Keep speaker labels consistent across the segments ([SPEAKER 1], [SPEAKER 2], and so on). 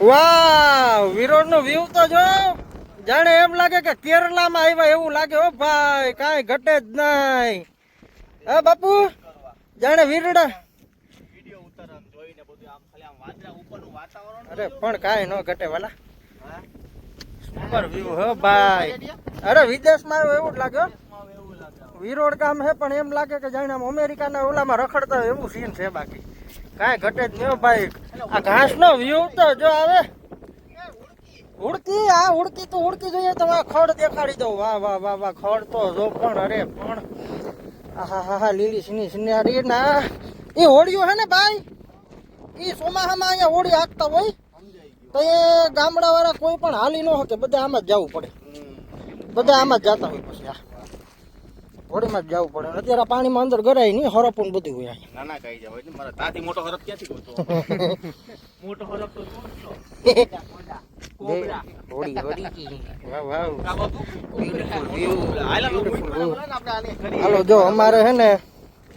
[SPEAKER 1] વાહ વિરોડ નો વ્યૂ તો જો. જાણે એમ લાગે કે કેરલામાં આવ્યા એવું લાગે હો ભાઈ કાંઈ ઘટે જ નહીં. હે બાપુ? જાણે વીરડા. અરે પણ કાંઈ ન ઘટે વાલા. સુપર વ્યૂ હો ભાઈ. અરે વિદેશમાં આવ્યો એવું જ લાગે હો. વિરોડ કામ છે પણ એમ લાગે કે જાણે આમ અમેરિકાના ઓલામાં રખડતા એવું સીન છે બાકી. કાંઈ ઘટે જ નહીં ભાઈ. આ ઘાસનો વ્યૂ તો જો આવે. ઉડકી આ ઉડકી તો ઉડકી જોઈએ તો આ ખડ દેખાડી દઉં. વાહ વાહ વાહ વાહ ખડ તો જો પણ અરે પણ. આહા હા હા લીલી સિની સિનારી ના એ હોળીઓ હે ને ભાઈ? એ ચોમાસામાં અહીંયા હોળી હાંકતા હોય તો એ ગામડા વાળા કોઈ પણ હાલી ન શકે બધા આમાં જ જવું પડે. બધા આમાં જ જતા હોય પછી આ હોળીમાં જ જવું પડે. અત્યારે પાણીમાં અંદર ગરાય નહીં હરપું બધું હોય.
[SPEAKER 2] નાના કઈ જાવ એટલે મારા તાથી મોટો હરપ ક્યાંથી ગોતો મોટો હરપ તો કોબરા.
[SPEAKER 1] વાહ વાહ. view.
[SPEAKER 2] હાલા
[SPEAKER 1] જો અમારે હે ને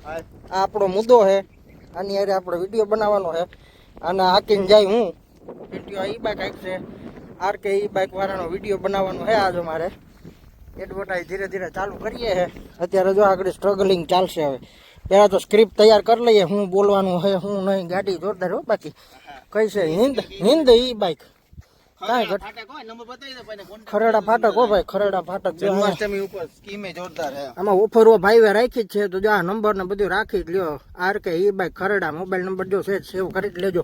[SPEAKER 1] આ આપણો મુદ્દો છે આની હારે આપણે વીડિયો બનાવવાનો છે અને હાકીને જાય હું. વીડિયો ઈ બાઇક છે. આર કે ઈ બાઈક વાળાનો વીડિયો બનાવવાનો હે આજ અમારે. એડવર્ટાઈઝ ધીરે ધીરે ચાલુ કરીએ છે અત્યારે જો આગળ સ્ટ્રગલિંગ ચાલશે હવે. પહેલાં તો સ્ક્રિપ્ટ તૈયાર કરી લઈએ હું બોલવાનું છે હું નહીં ગાડી જોરદાર હો બાકી. કઈ છે હિન્દ હિન્દ ઈ બાઇક કાંઈ ઘટ
[SPEAKER 2] ફાટક
[SPEAKER 1] ખરેડા હો ભાઈ ખરેડા ફાટક
[SPEAKER 2] જન્માષ્ટમી ઉપર સ્કીમે જોરદાર હે.
[SPEAKER 1] આમાં ઓફરો ભાઈ રાખી જ છે તો જો આ નંબર ને બધું રાખી જ લ્યો. આર કે ઈ બાઈક ખરડા મોબાઈલ નંબર જો છે સેવ કરી જ લેજો.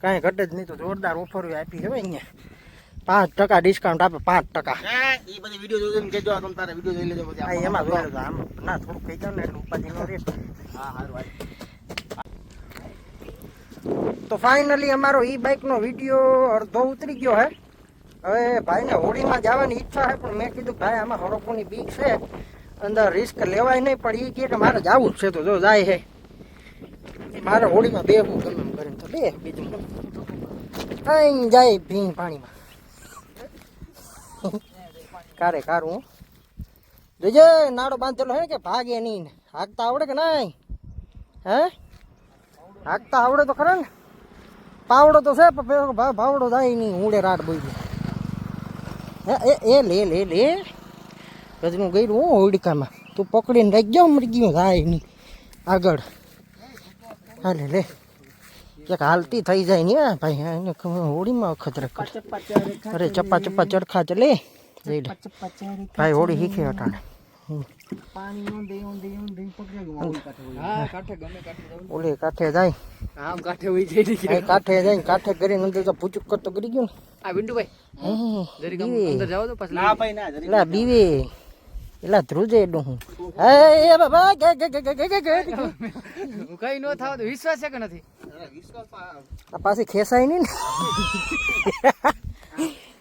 [SPEAKER 1] કાંઈ ઘટે જ નહીં તો જોરદાર ઓફર આપી છે ભાઈ અહીંયા. પાંચ ટકા ડિસ્કાઉન્ટ આપે પાંચ ટકા.
[SPEAKER 2] હા ઈ બધી વીડિયો જોજો ને કેજો તમ તારે વિડિયો જોઈ લેજો પછી
[SPEAKER 1] એમાં જોઈ લેજો આમ ના થોડું કહી દઉં ને એટલે ઉપાધિ ન રહે
[SPEAKER 2] હા સારું
[SPEAKER 1] તો ફાઇનલી અમારો ઈ બાઇકનો વીડિયો અડધો ઉતરી ગયો હે. હવે ભાઈને હોળીમાં જવાની ઈચ્છા છે પણ મેં કીધું ભાઈ આમાં હડકોની બીક છે. અંદર રિસ્ક લેવાય નહીં પણ એ કે મારે જવું જ છે તો જો જાય છે મારે હોળીમાં બેહવું ગમે એમ કરીને તો બે બીજું જાય ભીંગ પાણીમાં કારે કારું જોજે, નાડો બાંધેલો હે કે ભાગે નહીં હાંકતા આવડે કે નહીં? હે? હાકતા આવડે તો ખરા ને. પાવડો તો છે, પણ ભાવડો જાય નહીં ઉડે રાત બોલી હે, એ લે લે લે. રજનું ગયું હું હોડકામાં તું પકડીને રાખી ગયો મરી ગયું જાય નહીં. આગળ. હા લે લે. ક્યાંક હાલતી થઈ જાય ને ભાઈ એને હોળીમાં કરે અરે ચપ્પા ચપ્પા ચરખા ચલે ભાઈ હોળી શીખે અટાણે. હમ.
[SPEAKER 2] કાઠે ગમે કાઠે જવું
[SPEAKER 1] ઓલે કાંઠે જાય.
[SPEAKER 2] આમ કાઠે
[SPEAKER 1] જાય કરીને અંદર તો પૂચુક કરતો કરી ગયો
[SPEAKER 2] આ વિંડુભાઈ જરીક અંદર જાવ તો પછી ના ભાઈ ના જરીક
[SPEAKER 1] બીવે. એલા ધ્રુજે હું. એ એ બાબા કે ગે ગે ગે
[SPEAKER 2] કઈ નો થાવ તો વિશ્વાસ છે કે નથી?
[SPEAKER 1] પાછી ખેસાય નહીં ને?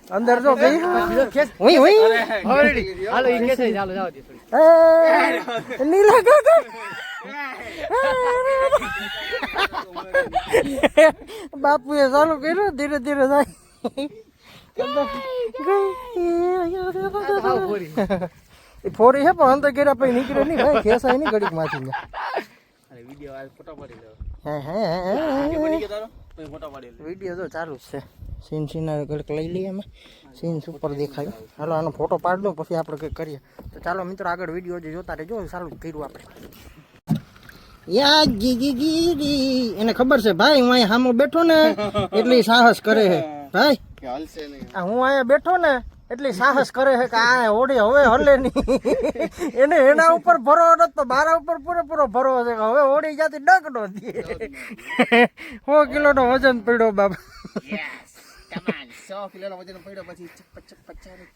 [SPEAKER 1] અંદર જો ગઈ હુઈ હુઈ
[SPEAKER 2] ઓલરેડી હાલો ઈ કેસે ચાલો જાવ દે થોડી.
[SPEAKER 1] ગે ગે બાપુએ ચાલુ કર્યું ધીરે ધીરે જાય.
[SPEAKER 2] ફોરી.
[SPEAKER 1] છે પણ અંદર ગેરા પછી નીકળે નહીં ભાઈ ખેસાય નહીં
[SPEAKER 2] ઘડીકમાંથી વીડિયો ફોટો પડી લો
[SPEAKER 1] વીડિયો તો ચાલુ છે. સીન સીના ઘડીક લઈ લઈએ અમે. સીન સુપર દેખાય. હાલો આનો ફોટો પાડ દો પછી આપણે કંઈક કરીએ. તો ચાલો મિત્રો આગળ વીડિયો જે જોતા રહેજો. ચાલુ જ કર્યું આપણે. યા ગીગી એને ખબર છે ભાઈ હું અહીંયા સામો બેઠો ને એટલી સાહસ કરે છે. ભાઈ હું અહીંયા બેઠો ને એટલી સાહસ કરે છે કે આ હોડી હવે હલે નહીં. એને એના ઉપર ભરો નતો મારા ઉપર પૂરેપૂરો ભરો છે કે હવે હોડી જાતી ડગ નો દે. સો કિલોનો વજન પડ્યો બાબા
[SPEAKER 2] યસ કમાન 100 કિલોનો વજન પડ્યો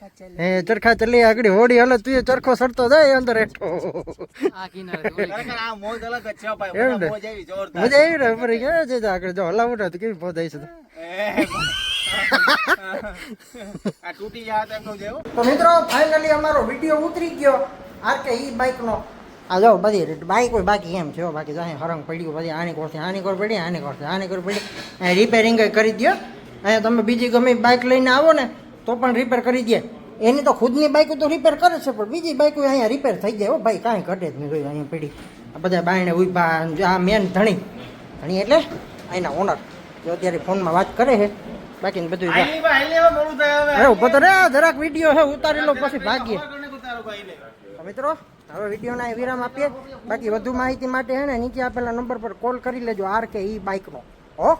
[SPEAKER 2] કાચે
[SPEAKER 1] હે ચરખા ચલી આગળ હોડી હલે તું ચરખો સડતો જાય અંદર
[SPEAKER 2] આ મોજ
[SPEAKER 1] ને?
[SPEAKER 2] આવી
[SPEAKER 1] ને આગળ? જો હલાવું ને તો કેવી પોતાઈ છે
[SPEAKER 2] આ તૂટી જાય તો એમનો જેવો.
[SPEAKER 1] તો મિત્રો ફાઇનલી અમારો વીડિયો ઉતરી ગયો. આ કે ઈ બાઇકનો આ જો બધી બાઈક હોય, બાકી એમ છે બાકી જો અહીં હરંગ પડ્યું પછી આની કોરથી, આની કોર પડી, આની કોરથી, આની કોર પડી. અહીં રિપેરિંગ કરી દો અહીંયા તમે બીજી ગમે બાઇક લઈને આવો ને, તો પણ રિપેર કરી દે એની તો ખુદની બાઇકો તો રિપેર કરે છે, પણ બીજી બાઇકો અહીંયા રિપેર થઈ જાય હો, ભાઈ, કાંઈ ઘટે જ નહીં જોયું અહીંયા પડી. આ બધા બાયણે ઊભા, આ મેન ધણી. ધણી એટલે અહીંના ઓનર જો અત્યારે ફોનમાં વાત કરે છે બાકી બધું.
[SPEAKER 2] હવે.
[SPEAKER 1] ઊભો તો રે જરાક વીડિયો હે ઉતારી લો પછી ભાગીએ. મિત્રો હવે વિડીયોના વિરામ આપીએ. બાકી વધુ માહિતી માટે હે ને નીચે આપેલા નંબર પર કોલ કરી લેજો આર કે ઈ બાઇકનો હો?